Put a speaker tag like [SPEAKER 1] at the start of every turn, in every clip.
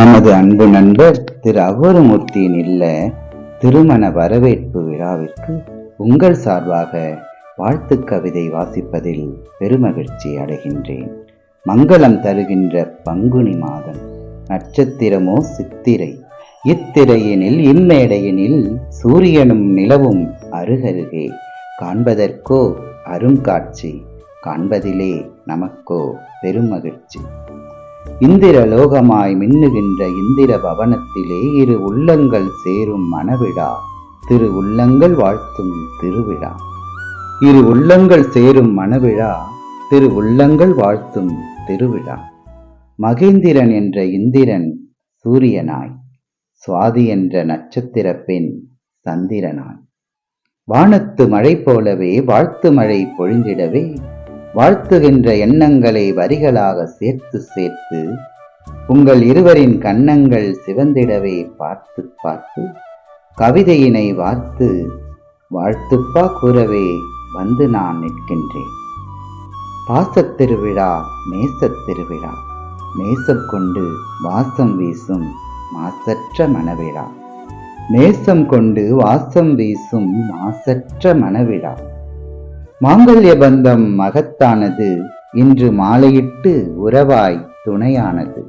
[SPEAKER 1] நமது அன்பு நண்பர் திரு அகோரமூர்த்தியின் இல்ல திருமண வரவேற்பு விழாவிற்கு உங்கள் சார்பாக வாழ்த்து கவிதை வாசிப்பதில் பெருமகிழ்ச்சி அடைகின்றேன். மங்களம் தருகின்ற பங்குனி மாதம் நட்சத்திரமோ சித்திரை இத்திரையினில் இம்மேடையினில் சூரியனும் நிலவும் அருகருகே காண்பதற்கோ அருங்காட்சி காண்பதிலே நமக்கோ பெருமகிழ்ச்சி. இந்திர லோகமாய் மின்னுகின்ற இந்திர பவனத்திலே இரு உள்ளங்கள் சேரும் மணவிழா. திரு உள்ளங்கள் வாழ்த்தும் திருவிழா. இரு உள்ளங்கள் சேரும் மனவிழா திரு உள்ளங்கள் வாழ்த்தும் திருவிழா. மகேந்திரன் என்ற இந்திரன் சூரியனாய் சுவாதி என்ற நட்சத்திர பெண் சந்திரனாய். வானத்து மழை போலவே வாழ்த்து மழை பொழிந்திடவே வாழ்த்துகின்ற எண்ணங்களை வரிகளாக சேர்த்து சேர்த்து உங்கள் இருவரின் கன்னங்கள் சிவந்திடவே பார்த்து பார்த்து கவிதையினை வார்த்து வாழ்த்துப்பா கூறவே வந்து நான் நிற்கின்றேன். பாசத் திருவிழா மேசத் திருவிழா மேசம் கொண்டு வாசம் வீசும் மாசற்ற மணவிழா நேசம் கொண்டு வாசம் வீசும் மாசற்ற மணவிழா மாங்கல்ய பந்தம் மகத்தானது இன்று மாலையிட்டு உறவாய் துணையானது.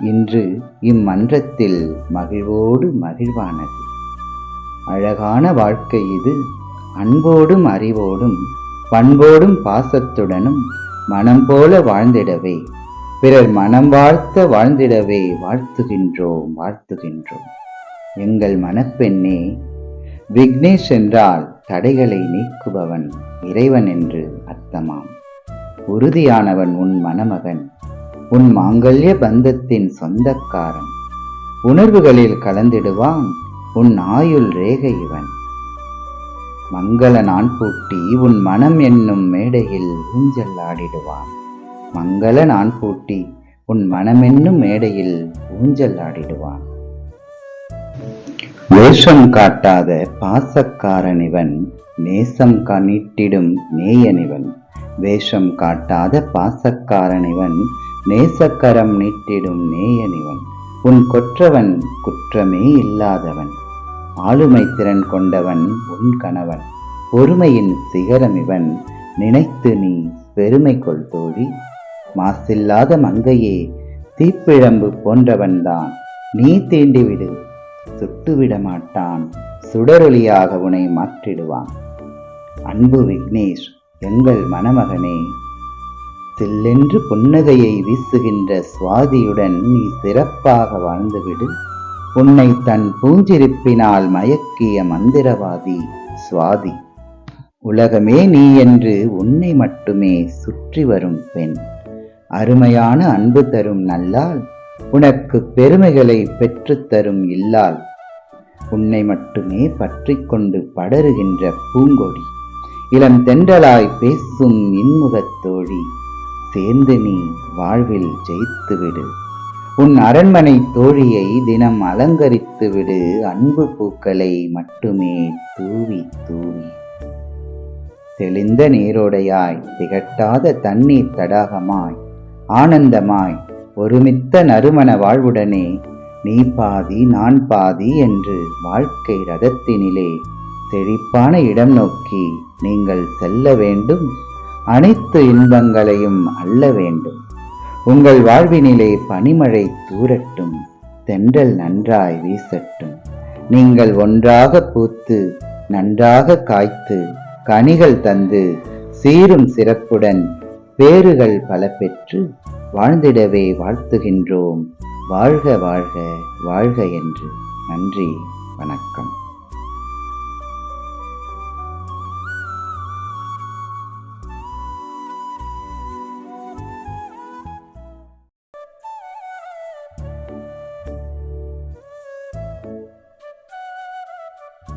[SPEAKER 1] இன்று இம்மன்றத்தில் மகிழ்வோடு மகிழ்வானது. அழகான வாழ்க்கை இது. அன்போடும் அறிவோடும் பண்போடும் பாசத்துடனும் மனம் போல வாழ்ந்திடவே. பிறர் மனம் வாழ்த்த வாழ்ந்திடவே வாழ்த்துகின்றோம் வாழ்த்துகின்றோம். எங்கள் மனப்பெண்ணே விக்னேஷ் என்றால் தடைகளை நீக்குபவன் இறைவன் என்று அர்த்தமாம். உறுதியானவன் உன் மணமகன் உன் மாங்கல்ய பந்தத்தின் சொந்தக்காரன். உணர்வுகளில் கலந்திடுவான் உன் ஆயுள் ரேகை இவன். மங்கள நான் பூட்டி உன் மனம் என்னும் மேடையில் ஊஞ்சல் ஆடிடுவான். மங்கள நான் பூட்டி உன் மனமென்னும் மேடையில் ஊஞ்சல் ஆடிடுவான். வேஷம் காட்டாத பாசக்காரனிவன் நேசம் கணிட்டிடும் நேயனிவன். வேஷம் காட்டாத பாசக்காரனிவன் நேசக்கரம் நீட்டிடும் நேயனிவன். உன் கொற்றவன் குற்றமே இல்லாதவன். ஆளுமை திறன் கொண்டவன் உன் கணவன். பொறுமையின் சிகரமிவன் நினைத்து நீ பெருமை கொள் தோழி. மாசில்லாத மங்கையே தீப்பிழம்பு போன்றவன்தான். நீ தீண்டிவிடு சுட்டுவிட மாட்டான் சுடரொளியாக உனை மாற்றிடுவான். அன்பு விக்னேஷ் எங்கள் மணமகனே. சில்லென்று புன்னகையை வீசுகின்ற சுவாதியுடன் நீ சிறப்பாக வாழ்ந்துவிடு. உன்னை தன் பூஞ்சிருப்பினால் மயக்கிய மந்திரவாதி சுவாதி. உலகமே நீ என்று உன்னை மட்டுமே சுற்றி வரும் பெண். அருமையான அன்பு தரும் நல்லால் உனக்கு பெருமைகளை பெற்றுத்தரும் இல்லால் உன்னை மட்டுமே பற்றி கொண்டு படருகின்ற பூங்கொடி. இளம் தென்றலாய் பேசும் இன்முகத்தோழி சேர்ந்து நீ வாழ்வில் ஜெயித்து விடு. உன் அரண்மனை தோழியை தினம் அலங்கரித்து விடு அன்பு பூக்களை மட்டுமே தூவி தூவி. தெளிந்த நீரோடையாய் திகட்டாத தண்ணீர் தடாகமாய் ஆனந்தமாய் ஒருமித்த நறுமண வாழ்வுடனே நீ பாதி நான் பாதி என்று வாழ்க்கை ரதத்தினிலே செழிப்பான இடம் நோக்கி நீங்கள் செல்ல வேண்டும். அனைத்து இன்பங்களையும் அள்ள வேண்டும். உங்கள் வாழ்வினிலே பனிமழை தூரட்டும் தென்றல் நன்றாய் வீசட்டும். நீங்கள் ஒன்றாக பூத்து நன்றாக காய்த்து கனிகள் தந்து சீரும் சிறப்புடன் பேறுகள் பல பெற்று வாழ்ந்திடவே வாழ்த்துகின்றோம். வாழ்க வாழ்க வாழ்க என்று நன்றி வணக்கம்.